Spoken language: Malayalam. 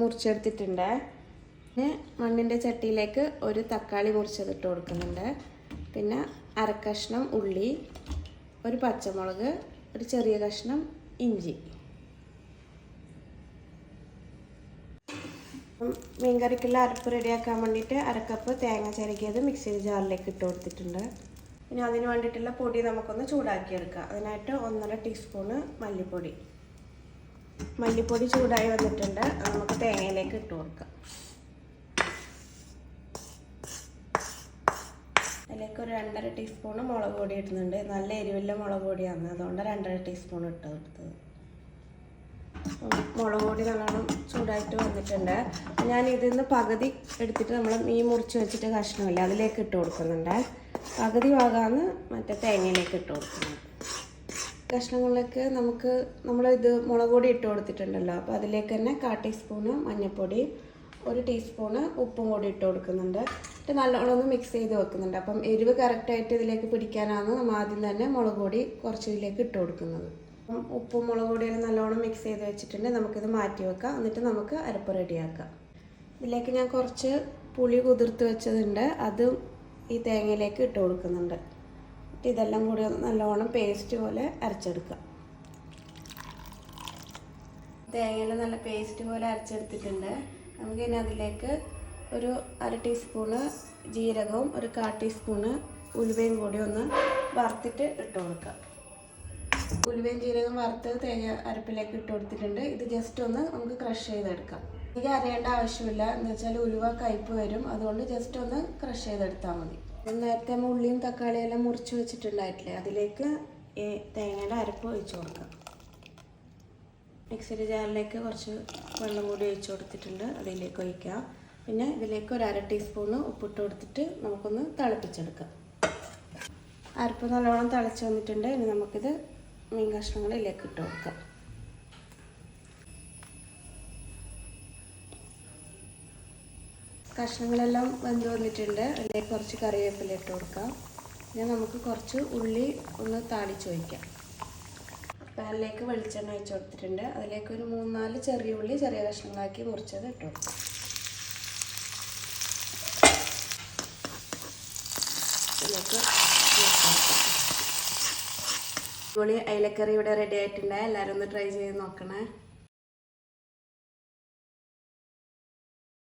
മുറിച്ചെടുത്തിട്ടുണ്ട്. പിന്നെ മണ്ണിന്റെ ചട്ടിയിലേക്ക് ഒരു തക്കാളി മുറിച്ചതിട്ട് കൊടുക്കുന്നുണ്ട്. പിന്നെ അരക്കഷ്ണം ഉള്ളി ഒരു പച്ചമുളക് ഒരു ചെറിയ കഷ്ണം ഇഞ്ചി. മീൻകറിക്കുള്ള അരപ്പ് റെഡിയാക്കാൻ വേണ്ടിയിട്ട് അരക്കപ്പ് തേങ്ങ ചിരകിയത് മിക്സിയിൽ ജാറിലേക്ക് ഇട്ട് കൊടുത്തിട്ടുണ്ട്. പിന്നെ അതിന് വേണ്ടിയിട്ടുള്ള പൊടി നമുക്കൊന്ന് ചൂടാക്കിയെടുക്കാം. അതിനായിട്ട് ഒന്നര ടീസ്പൂണ് മല്ലിപ്പൊടി. മല്ലിപ്പൊടി ചൂടായി വന്നിട്ടുണ്ട്. നമുക്ക് തേങ്ങയിലേക്ക് ഇട്ട് കൊടുക്കാം. അതിലേക്ക് ഒരു രണ്ടര ടീസ്പൂൺ മുളക് പൊടി ഇടുന്നുണ്ട്. നല്ല എരിവുള്ള മുളക് പൊടിയാണ്. അതുകൊണ്ട് രണ്ടര ടീസ്പൂൺ ഇട്ട് കൊടുത്തത്. മുളക് പൊടി നല്ലോണം ചൂടായിട്ട് വന്നിട്ടുണ്ട്. ഞാൻ ഇതിൽ നിന്ന് പകുതി എടുത്തിട്ട് നമ്മൾ മീൻ മുറിച്ച് വെച്ചിട്ട് കഷ്ണമില്ല. അതിലേക്ക് ഇട്ട് കൊടുക്കുന്നുണ്ട്. പകുതി ഭാഗമാണ് മറ്റേ തേങ്ങയിലേക്ക് ഇട്ട് കൊടുക്കുന്നത്. കഷ്ണങ്ങളിലേക്ക് നമുക്ക് നമ്മൾ ഇത് മുളക് പൊടി ഇട്ട് കൊടുത്തിട്ടുണ്ടല്ലോ. അപ്പോൾ അതിലേക്ക് തന്നെ കാ ടീസ്പൂണ് മഞ്ഞൾപ്പൊടി ഒരു ടീസ്പൂണ് ഉപ്പും കൂടി ഇട്ട് കൊടുക്കുന്നുണ്ട്. എന്നിട്ട് നല്ലോണം ഒന്ന് മിക്സ് ചെയ്ത് വെക്കുന്നുണ്ട്. അപ്പം എരിവ് കറക്റ്റായിട്ട് ഇതിലേക്ക് പിടിക്കാനാണ് നമ്മൾ ആദ്യം തന്നെ മുളക് പൊടി കുറച്ച് ഇതിലേക്ക് ഇട്ട് കൊടുക്കുന്നത്. അപ്പം ഉപ്പും മുളക് പൊടിയെല്ലാം നല്ലോണം മിക്സ് ചെയ്ത് വെച്ചിട്ടുണ്ട്. നമുക്കിത് മാറ്റി വെക്കാം. എന്നിട്ട് നമുക്ക് അരപ്പ് റെഡിയാക്കാം. ഇതിലേക്ക് ഞാൻ കുറച്ച് പുളി കുതിർത്ത് വെച്ചതുണ്ട്. അതും ഈ തേങ്ങയിലേക്ക് ഇട്ട് കൊടുക്കുന്നുണ്ട്. എന്നിട്ട് ഇതെല്ലാം കൂടി നല്ലോണം പേസ്റ്റ് പോലെ അരച്ചെടുക്കുക. തേങ്ങയിൽ നല്ല പേസ്റ്റ് പോലെ അരച്ചെടുത്തിട്ടുണ്ട്. നമുക്കിനി അതിലേക്ക് ഒരു അര ടീസ്പൂണ് ജീരകവും ഒരു കാ ടീസ്പൂണ് ഉലുവയും കൂടി ഒന്ന് വറുത്തിട്ട് ഇട്ട് കൊടുക്കുക. ഉലുവയും ജീരകം വറുത്ത് തേങ്ങ അരപ്പിലേക്ക് ഇട്ട് കൊടുത്തിട്ടുണ്ട്. ഇത് ജസ്റ്റ് ഒന്ന് നമുക്ക് ക്രഷ് ചെയ്തെടുക്കാം. എനിക്ക് അറിയേണ്ട ആവശ്യമില്ല. എന്ന് വെച്ചാൽ ഉലുവ കയ്പ് വരും. അതുകൊണ്ട് ജസ്റ്റ് ഒന്ന് ക്രഷ് ചെയ്തെടുത്താൽ മതി. നേരത്തെ ഉള്ളിയും തക്കാളിയും എല്ലാം മുറിച്ച് വെച്ചിട്ടുണ്ടായിട്ടില്ലേ? അതിലേക്ക് ഈ തേങ്ങയുടെ അരപ്പ് ഒഴിച്ചു കൊടുക്കാം. മിക്സിയുടെ ജാറിലേക്ക് കുറച്ച് വെള്ളം കൂടി ഒഴിച്ചു കൊടുത്തിട്ടുണ്ട്. അതിലേക്ക് ഒഴിക്കാം. പിന്നെ ഇതിലേക്ക് ഒരു അര ടീസ്പൂണ് ഉപ്പിട്ട് കൊടുത്തിട്ട് നമുക്കൊന്ന് തിളപ്പിച്ചെടുക്കാം. അരപ്പ് നല്ലോണം തിളച്ച് വന്നിട്ടുണ്ട്. ഇനി നമുക്കിത് മീൻ കഷ്ണങ്ങളിലേക്ക് ഇട്ട് കൊടുക്കാം. കഷ്ണങ്ങളെല്ലാം വെന്ത് വന്നിട്ടുണ്ട്. അതിലേക്ക് കുറച്ച് കറിവേപ്പില ഇട്ട് കൊടുക്കാം. ഞാൻ നമുക്ക് കുറച്ച് ഉള്ളി ഒന്ന് താളിച്ച് വയ്ക്കാം പാനിലേക്ക് വെളിച്ചെണ്ണ ഒഴിച്ച് കൊടുത്തിട്ടുണ്ട്. അതിലേക്ക് ഒരു മൂന്നാൽ ചെറിയ ഉള്ളി ചെറിയ കഷ്ണങ്ങളാക്കി മുറിച്ചത് ഇട്ട് കൊടുക്കാം. അടിപൊളി അയിലക്കറി ഇവിടെ റെഡി ആയിട്ടുണ്ടായി എല്ലാവരും ഒന്ന് ട്രൈ ചെയ്ത് നോക്കണേ.